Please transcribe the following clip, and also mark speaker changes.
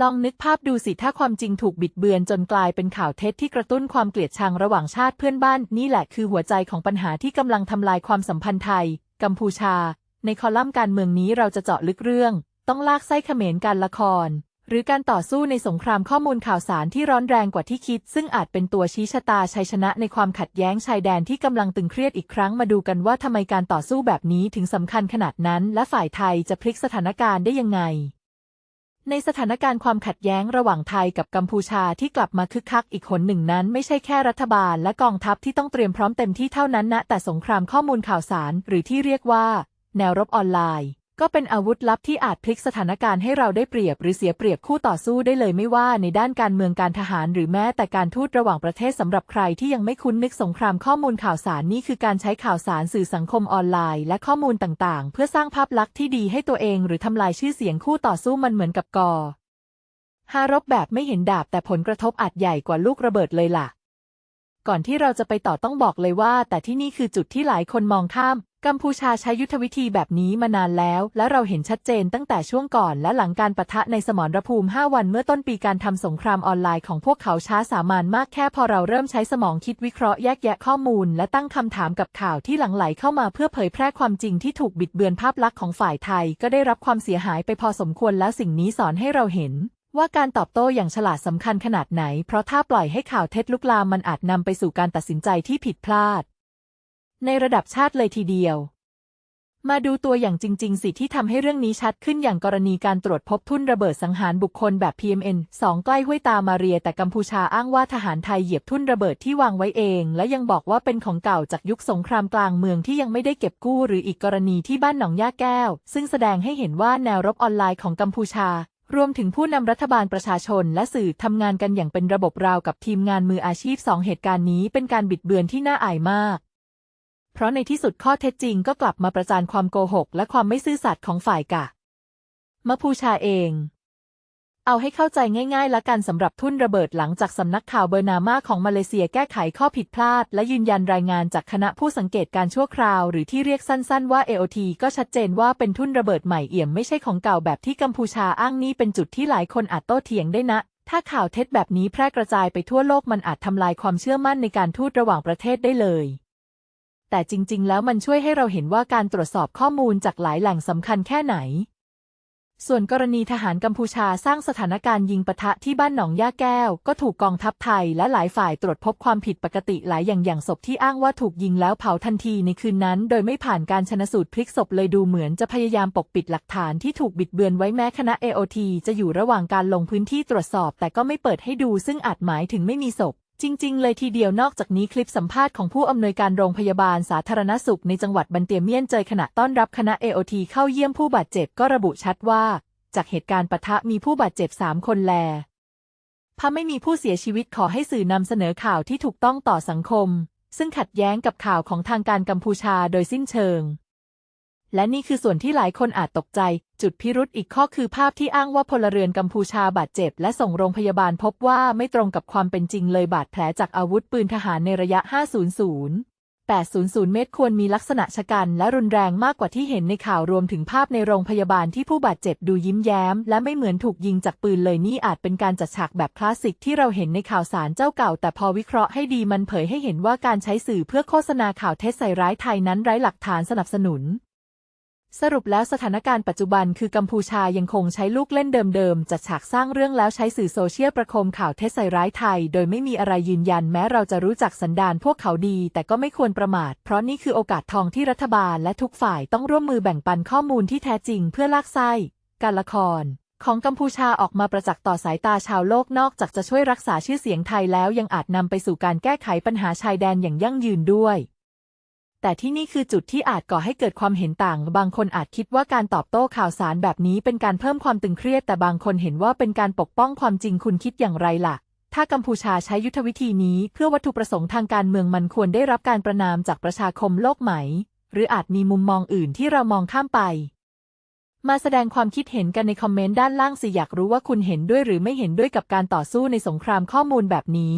Speaker 1: ลองนึกภาพดูสิถ้าความจริงถูกบิดเบือนจนกลายเป็นข่าวเท็จที่กระตุ้นความเกลียดชังระหว่างชาติเพื่อนบ้าน นี่แหละคือหัวใจของปัญหาที่กำลังทำลายความสัมพันธ์ไทย กัมพูชา ในคอลัมน์การเมืองนี้เราจะเจาะลึกเรื่อง ต้องลากไส้เขมรการละคร หรือการต่อสู้ในสงครามข้อมูลข่าวสารที่ร้อนแรงกว่าที่คิด ซึ่งอาจเป็นตัวชี้ชะตาชัยชนะในความขัดแย้งชายแดนที่กำลังตึงเครียดอีกครั้งมาดูกันว่าทำไมการต่อสู้แบบนี้ถึงสำคัญขนาดนั้น และฝ่ายไทยจะพลิกสถานการณ์ได้ยังไง ในสถานการณ์ความขัดแย้งระหว่างไทยกับกัมพูชาที่กลับมาคึกคักอีกหนหนึ่งนั้น ไม่ใช่แค่รัฐบาลและกองทัพที่ต้องเตรียมพร้อมเต็มที่เท่านั้นนะแต่สงครามข้อมูลข่าวสาร หรือที่เรียกว่า แนวรบออนไลน์ ก็เป็นอาวุธลับที่อาจพลิกสถานการณ์ให้เราได้เปรียบหรือเสียเปรียบคู่ต่อสู้ได้เลยไม่ว่าในด้านการเมืองการทหารหรือแม้แต่การทูตระหว่างประเทศสำหรับใครที่ยังไม่คุ้นนึกสงครามข้อมูลข่าวสารนี่คือการใช้ข่าวสารสื่อสังคมออนไลน์ และข้อมูลต่างๆ เพื่อสร้างภาพลักษณ์ที่ดีให้ตัวเองหรือทำลายชื่อเสียงคู่ต่อสู้มันเหมือนกับกอฮารบแบบไม่เห็นดาบแต่ผลกระทบอาจใหญ่กว่าลูกระเบิดเลยล่ะ ก่อนที่เราจะไปต่อต้องบอกเลยว่า แต่ที่นี่คือจุดที่หลายคนมองข้าม กัมพูชาใช้ยุทธวิธีแบบนี้มานานแล้ว และเราเห็นชัดเจนตั้งแต่ช่วงก่อนและหลังการประทะในสมรภูมิ 5 วันเมื่อต้นปีการทำสงครามออนไลน์ของพวกเขาช้าสามานมากแค่พอเราเริ่มใช้สมองคิดวิเคราะห์แยกแยะข้อมูล และตั้งคำถามกับข่าวที่หลั่งไหลเข้ามาเพื่อเผยแพร่ความจริงที่ถูกบิดเบือนภาพลักษณ์ของฝ่ายไทย ก็ได้รับความเสียหายไปพอสมควรแล้วสิ่งนี้สอนให้เราเห็นว่าการตอบโต้อย่างฉลาดสำคัญขนาดไหน เพราะถ้าปล่อยให้ข่าวเท็จลุกลามมันอาจนำไปสู่การตัดสินใจที่ผิดพลาด ในระดับชาติเลยทีเดียว มาดูตัวอย่างจริง ๆ สิที่ทำให้เรื่องนี้ชัดขึ้นอย่างกรณีการตรวจพบทุ่นระเบิดสังหารบุคคลแบบ PMN 2 ใกล้ห้วยตามาเรีย แต่กัมพูชาอ้างว่าทหารไทยเหยียบทุ่นระเบิดที่วางไว้เอง และยังบอกว่าเป็นของเก่าจากยุคสงครามกลางเมืองที่ยังไม่ได้เก็บกู้หรืออีกกรณีที่บ้านหนองย่าแก้ว ซึ่งแสดงให้เห็นว่าแนวรบออนไลน์ของกัมพูชารวมถึงผู้นำรัฐบาลประชาชนและสื่อทำงานกันอย่างเป็นระบบราวกับทีมงานมืออาชีพสองเหตุการณ์นี้เป็นการบิดเบือนที่น่าอายมาก เพราะในที่สุดข้อเท็จจริงก็กลับมาประจานความโกหก และความไม่ซื่อสัตย์ของฝ่ายกะมะพูชาเอง เอาให้เข้าใจง่ายๆ ละกันสำหรับทุ่นระเบิดหลังจากสำนักข่าวเบอร์นามาของมาเลเซียแก้ไขข้อผิดพลาด และยืนยันรายงานจากคณะผู้สังเกตการชั่วคราว หรือที่เรียกสั้นๆว่า AOT ก็ชัดเจนว่าเป็นทุ่นระเบิดใหม่เอี่ยมไม่ใช่ของเก่าแบบที่กัมพูชาอ้างนี่เป็นจุดที่หลายคนอาจโต้เถียงได้นะถ้าข่าวเท็จแบบนี้แพร่กระจายไปทั่วโลกมันอาจทำลายความเชื่อมั่นในการทูตระหว่างประเทศได้เลย แต่จริง ๆ แล้วมันช่วยให้เราเห็นว่าการตรวจสอบข้อมูลจากหลายแหล่งสำคัญแค่ไหน ส่วนกรณีทหารกัมพูชาสร้างสถานการณ์ยิงปะทะที่บ้านหนองย่าแก้ว ก็ถูกกองทัพไทยและหลายฝ่ายตรวจพบความผิดปกติหลายอย่างอย่างศพที่อ้างว่าถูกยิงแล้วเผาทันทีในคืนนั้น โดยไม่ผ่านการชนสูตรพลิกศพเลยดูเหมือนจะพยายามปกปิดหลักฐานที่ถูกบิดเบือนไว้แม้คณะ AOT จะอยู่ระหว่างการลงพื้นที่ตรวจสอบ แต่ก็ไม่เปิดให้ดูซึ่งอาจหมายถึงไม่มีศพ จริง ๆ เลยทีเดียวนอกจากนี้คลิปสัมภาษณ์ของผู้อำนวยการโรงพยาบาลสาธารณสุขในจังหวัดบันเตียเมียนเจยขณะต้อนรับคณะ AOT เข้าเยี่ยมผู้บาดเจ็บก็ระบุชัดว่า จากเหตุการณ์ปะทะมีผู้บาดเจ็บสามคนแลถ้าไม่มีผู้เสียชีวิตขอให้สื่อนำเสนอข่าวที่ถูกต้องต่อสังคม ซึ่งขัดแย้งกับข่าวของทางการกัมพูชาโดยสิ้นเชิง และนี่คือส่วนที่หลายคนอาจตกใจ จุดพิรุธอีกข้อคือภาพที่อ้างว่าพลเรือนกัมพูชาบาดเจ็บ และส่งโรงพยาบาลพบว่าไม่ตรงกับความเป็นจริงเลยบาดแผลจากอาวุธปืนทหารในระยะ 500 800 เมตรควรมีลักษณะชะกันและรุนแรงมากกว่าที่เห็นในข่าวรวมถึงภาพในโรงพยาบาลที่ผู้บาดเจ็บดูยิ้มแย้ม และไม่เหมือนถูกยิงจากปืนเลยนี่อาจเป็นการจัดฉากแบบคลาสสิกที่เราเห็นในข่าวสารเจ้าเก่า แต่พอวิเคราะห์ให้ดีมันเผยให้เห็นว่าการใช้สื่อเพื่อโฆษณาข่าวเท็จใส่ร้ายไทยนั้นไร้หลักฐานสนับสนุน สรุปแล้วสถานการณ์ปัจจุบันคือกัมพูชายังคงใช้ลูกเล่นเดิมๆ จัดฉากสร้างเรื่องแล้วใช้สื่อโซเชียลประโคมข่าวเท็จใส่ร้ายไทย โดยไม่มีอะไรยืนยันแม้เราจะรู้จักสันดานพวกเขาดี แต่ก็ไม่ควรประมาท เพราะนี่คือโอกาสทองที่รัฐบาลและทุกฝ่ายต้องร่วมมือแบ่งปันข้อมูลที่แท้จริงเพื่อลากไส้ การละครของกัมพูชาออกมาประจักษ์ต่อสายตาชาวโลกนอกจากจะช่วยรักษาชื่อเสียงไทยแล้วยังอาจนำไปสู่การแก้ไขปัญหาชายแดนอย่างยั่งยืนด้วย แต่ที่นี่คือจุดที่อาจก่อให้เกิดความเห็นต่าง บางคนอาจคิดว่าการตอบโต้ข่าวสารแบบนี้เป็นการเพิ่มความตึงเครียด แต่บางคนเห็นว่าเป็นการปกป้องความจริงคุณคิดอย่างไรล่ะ ถ้ากัมพูชาใช้ยุทธวิธีนี้ เพื่อวัตถุประสงค์ทางการเมืองมันควรได้รับการประนามจากประชาคมโลกไหม หรืออาจมีมุมมองอื่นที่เรามองข้ามไป มาแสดงความคิดเห็นกันในคอมเมนต์ด้านล่างสิอยากรู้ว่าคุณเห็นด้วยหรือไม่เห็นด้วยกับการต่อสู้ในสงครามข้อมูลแบบนี้